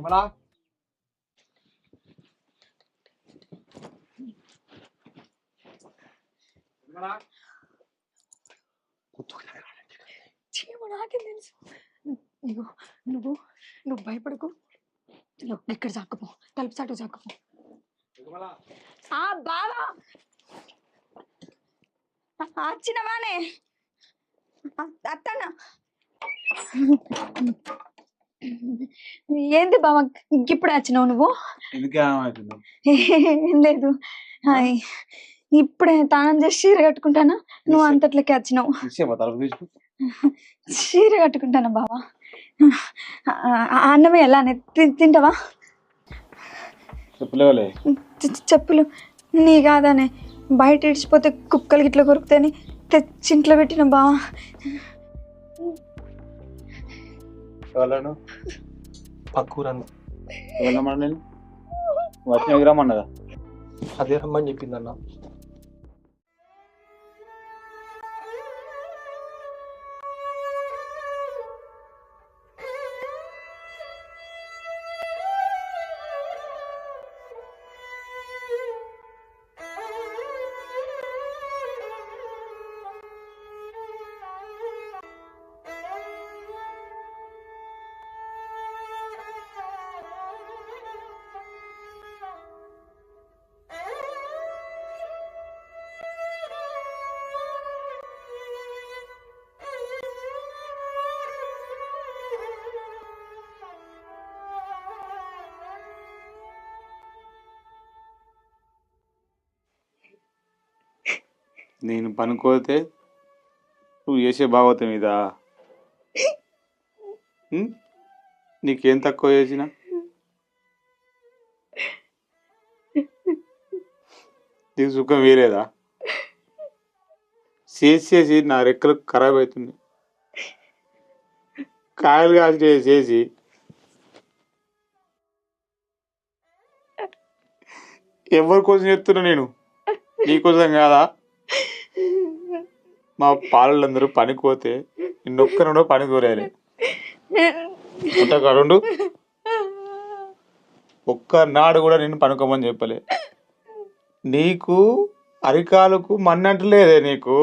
నిర్మలా నిర్మలా చీమ నాకేం తెలుసు. ఇగో నువ్వు నువ్వు భయపడకు. ఇక్కడ చాకపో తలుపు చాటు నిర్మలా ఆ బావా! వచ్చినవానే అత్తన్న. ఏంది బావా ఇప్పుడు వచ్చినావు నువ్వు? ఏం లేదు. హాయ్. ఇప్పుడే తానం చేసి చీర కట్టుకుంటానా? నువ్వు అంతట్లకి వచ్చినావు. చీర కట్టుకుంటానా బావా? అన్నమే ఎలానే తి- తింటావా? చెప్పులు. నీ కాదనే. బయట ఇడిచిపోతే కుక్కలు గిట్ల కొరుకుతాయని తెచ్చి ఇంట్లో పెట్టిన బావా. ఎవరు పక్కూరన్న. ఎవరమ్మా నేను వచ్చిన ఎగురమ్మన్నదా అదే రమ్మని చెప్పిందన్న. నేను పనుకోతే నువ్వు చేసే భాగవతం ఇదా? నీకేం తక్కువ చేసిన? నీకు సుఖం వేరేదా చేసి చేసి నా రెక్కలు ఖరాబ్ అవుతుంది కాయలు కాసి చేసి. ఎవరి కోసం చెప్తున్నా నేను? నీకోసం కాదా? మా పాలందరూ పనికి పోతే నిన్నొక్కనుండో పని కోరాలి అంత కరుండు ఒక్కనాడు కూడా నేను పనుకోమని చెప్పలే. నీకు అరికాలకు మన్నట్లేదే నీకు?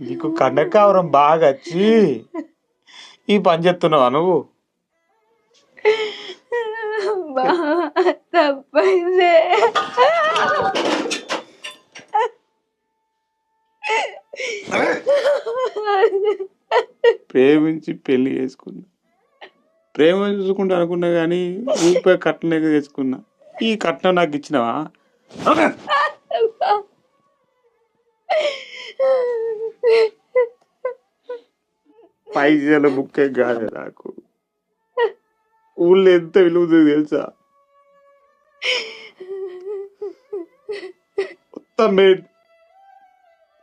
నీకు కండకావరం బాగా వచ్చి ఈ పని చేస్తున్నావా నువ్వు? తప్పైందే. ప్రేమించి పెళ్ళి చేసుకున్నా. ప్రేమ చూసుకుంటా అనుకున్నా కానీ ఊరిపోయి కట్నం చేసుకున్నా ఈ కట్నం నాకు ఇచ్చినావా? పైసల బుక్కే కాదు నాకు. ఊళ్ళో ఎంత విలువ తెలుసా? మొత్తం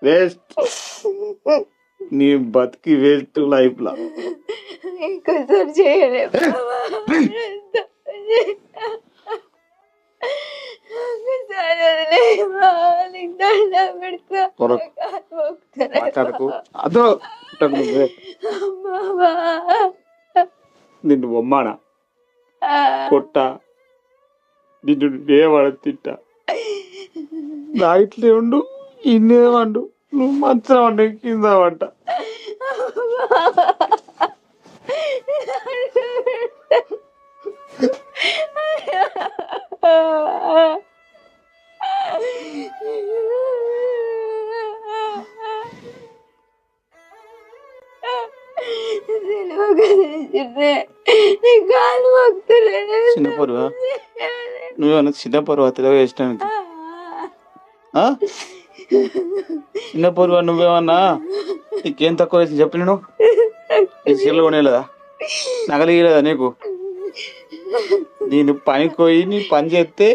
వేస్ట్. నీ బతికి వేస్ట్ లైఫ్ లా ఇంకోసారి చేయలే. బావా ఒకసారి వదిలే బావా నీకు దండం పెడతా. త్వర- కాలు మొక్కుతాను మాట్లాడకు అదో నిన్ను బొమ్మానా. కొట్ట. నిన్ను నేవాడ తిట్ట. నా ఇట్లే ఉండు ఇన్నే వండు. నువ్వు మంచం వండు కింద వంట చిన్న పొరువా నువ్వేమన్నా చిన్న పొరువా తెలివ వేసినానికి ఆ? చిన్న నువ్వేమన్నా నీకేం తక్కువ వేసి చెప్పి నేను నీ చీరలు కొనేలేదా నగలియలేదా నీకు? నేను పనికి పోయి నీ పని చేస్తే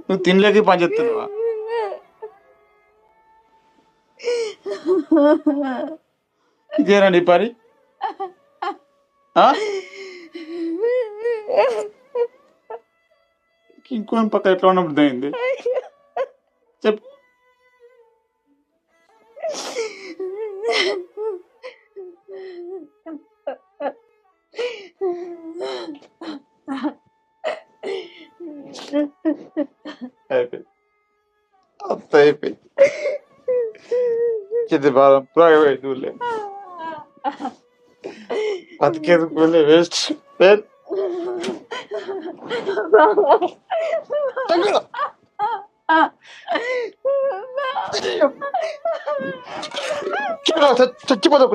నువ్వు తినలేక పని చేస్తున్నావా? ఇదేనా నీ పని? ఇంకోని ఇంకో పక్క ఎట్లా ఉన్నప్పుడు అయింది చెప్పు. Evet. Hasta epe. Gidip adam buraya böyle durle. Atkedik böyle veç. Ben. Takıla. బాధ ప్రాగమైంది ఊళ్ళే బతికేది ఊళ్ళే వేస్ట్ చచ్చిపోతా